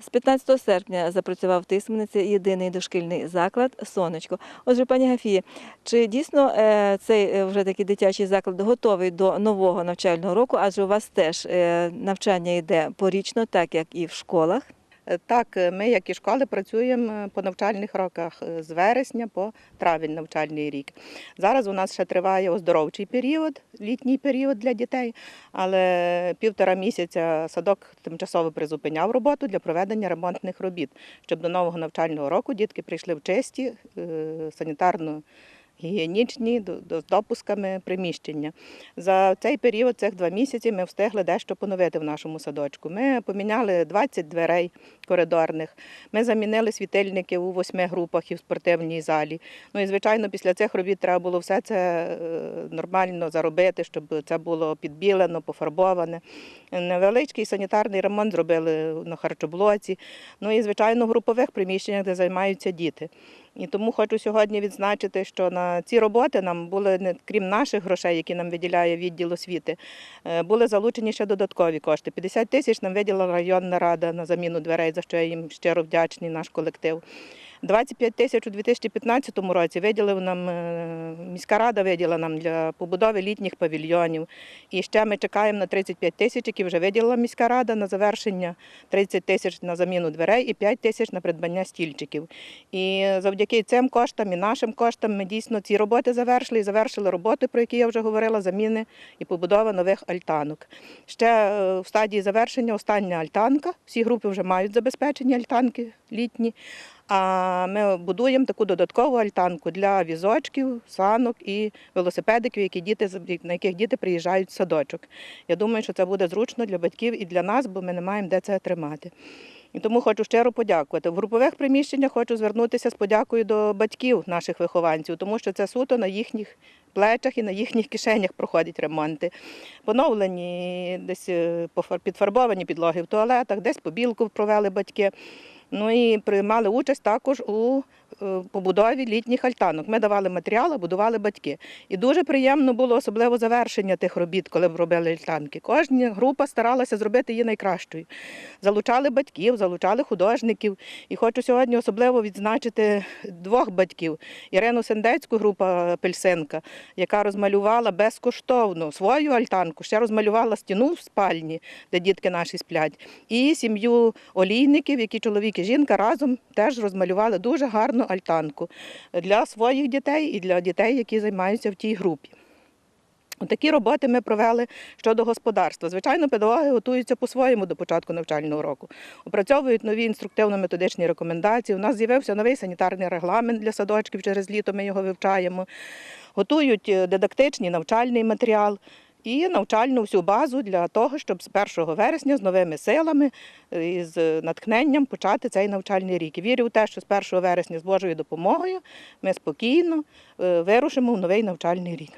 З 15 серпня запрацював в Тисмениці єдиний дошкільний заклад Сонечко. Отже, пані Гафії, чи дійсно е, цей е, вже такий дитячий заклад готовий до нового навчального року? Адже у вас теж е, навчання йде порічно, так як і в школах. Е, Так, е, ми, як і школи, працюємо е, по навчальних роках з вересня по травень навчальний рік. Зараз у нас ще триває оздоровчий період, літній період для дітей, але півтора місяця садок тимчасово призупиняв роботу для проведення ремонтних робіт, щоб до нового навчального року дітки прийшли в чисті, санітарно. Гігієнічні з допусками приміщення. За цей період, цих два місяці, ми встигли дещо поновити в нашому садочку. Ми поміняли 20 дверей коридорних. Ми замінили світильники у восьми групах і в спортивній залі. Ну і звичайно, після цих робіт треба було все це е, нормально заробити, щоб це було підбілено, пофарбоване. Невеличкий санітарний ремонт зробили на харчоблоці. Ну і звичайно, в групових приміщеннях, де займаються діти. І тому хочу сьогодні відзначити, що на ці роботи нам були крім наших грошей, які нам виділяє відділ освіти, е, були залучені ще додаткові кошти. 50 тисяч нам виділила районна рада на заміну дверей, за що я їм щиро вдячний, наш колектив. 25 тисяч у 2015 році виділив нам е, міська рада виділила нам для побудови літніх павільйонів. І ще ми чекаємо на 35 тисяч, які вже виділила міська рада на завершення 30 тисяч на заміну дверей і 5 тисяч на придбання стільчиків. І завдяки цим коштам і нашим коштам ми дійсно ці роботи завершили і завершили роботи, про які я вже говорила, заміни і побудова нових альтанок. Ще е, в стадії завершення остання альтанка. Всі групи вже мають забезпечені альтанки літні. А ми будуємо таку додаткову альтанку для візочків, санок і велосипедиків, які діти, на яких діти приїжджають в садочок. Я думаю, що це буде зручно для батьків і для нас, бо ми не маємо де це тримати. І тому хочу щиро подякувати. В групових приміщеннях хочу звернутися з подякою до батьків наших вихованців, тому що це суто на їхніх плечах і на їхніх кишенях проходять ремонти. Поновлені десь е, підфарбовані підлоги в туалетах, десь побілку провели батьки. Ну і приймали участь також у побудові літніх альтанок. Ми давали матеріал, а будували батьки. І дуже приємно було особливо завершення тих робіт, коли робили альтанки. Кожна група старалася зробити її найкращою. Залучали батьків, залучали художників. І хочу сьогодні особливо відзначити двох батьків: Ірину Сендецьку, група Пельсинка, яка розмалювала безкоштовно свою альтанку, ще розмалювала стіну в спальні, де дітки наші сплять, і сім'ю олійників, які чоловік і жінка разом теж розмалювали дуже гарну альтанку для своїх дітей і для дітей, які займаються в тій групі. Такі роботи ми провели щодо господарства. Звичайно, педагоги готуються по-своєму до початку навчального року. Опрацьовують нові інструктивно-методичні рекомендації. У нас з'явився новий санітарний регламент для садочків через літо. Ми його вивчаємо. Готують е, дидактичний навчальний матеріал. І навчальну всю базу для того, щоб з 1 вересня з новими силами е, і з натхненням почати цей навчальний рік. Вірю в те, що з 1 вересня з Божою допомогою ми спокійно е, вирушимо в новий навчальний рік.